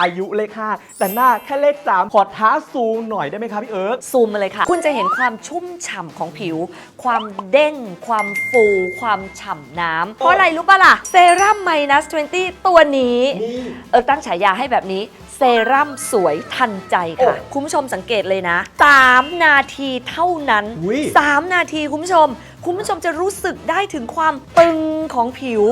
อายุเลข5แต่หน้าแค่เลข 3 ขอท้าซูมหน่อยได้ไหมครับพี่เอิร์กซูมมาเลยค่ะ คุณจะเห็นความชุ่มฉ่ำของผิว ความเด้ง ความฟู ความฉ่ำน้ำ เพราะอะไรรู้ปะล่ะ เซรั่ม minus 20 ตัวนี้ เอิร์กตั้งฉายาให้แบบนี้ เซรั่มสวยทันใจค่ะ คุณผู้ชมสังเกตเลยนะ 3 นาทีเท่านั้นอุ๊ย3นาทีคุณผู้ชม คุณผู้ชมจะรู้สึกได้ถึงความตึงของผิว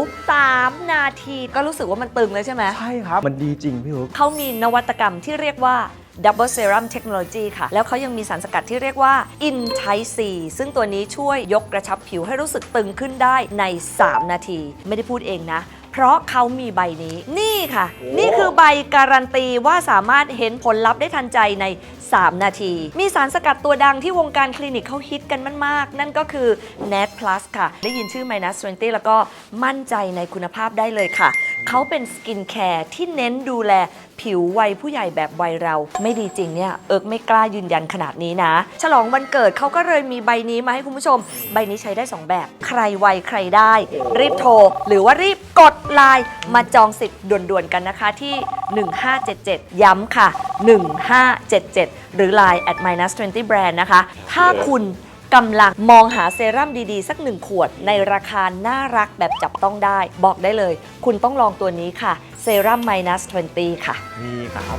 3 นาทีก็รู้สึกว่ามันตึงเลยใช่ไหม ใช่ครับ มันดีจริงพี่เอิร์กเขามีนวัตกรรมที่เรียกว่า Double Serum Technology ค่ะ แล้วเขายังมีสารสกัดที่เรียกว่า In Type C ซึ่งตัวนี้ช่วยยกกระชับผิวให้รู้สึกตึงขึ้นได้ใน 3 นาที ไม่ได้พูดเองนะ เพราะเขามีใบนี้ นี่ค่ะ นี่คือใบการันตีว่าสามารถเห็นผลลัพธ์ได้ทันใจใน 3 นาที มีสารสกัดตัวดังที่วงการคลินิกเขาฮิตกันมากๆ นั่นก็คือ Net Plus ค่ะ ได้ยินชื่อ Minus 20 แล้วก็มั่นใจในคุณภาพได้เลยค่ะ เขาเป็นสกินแคร์ที่เน้นดูแลผิววัยผู้ใหญ่แบบวัยเรา ไม่ดีจริงเนี่ย เอิร์กไม่กล้ายืนยันขนาดนี้นะ ฉลองวันเกิดเขาก็เลยมีใบนี้มาให้คุณผู้ชม ใบนี้ใช้ได้ 2 แบบ ใครไวใครได้ รีบโทร หรือว่ารีบกดไลน์มาจองสิทธิ์ด่วนๆกันนะคะที่ 1577 ย้ำค่ะ 1577 หรือ Line at minus 20 brand นะคะ ถ้าคุณ กำลังมองหาเซรั่มดีๆ สักหนึ่งขวด ในราคาน่ารักแบบจับต้องได้ บอกได้เลย คุณต้องลองตัวนี้ค่ะเซรั่ม minus 20 ค่ะ นี่ครับ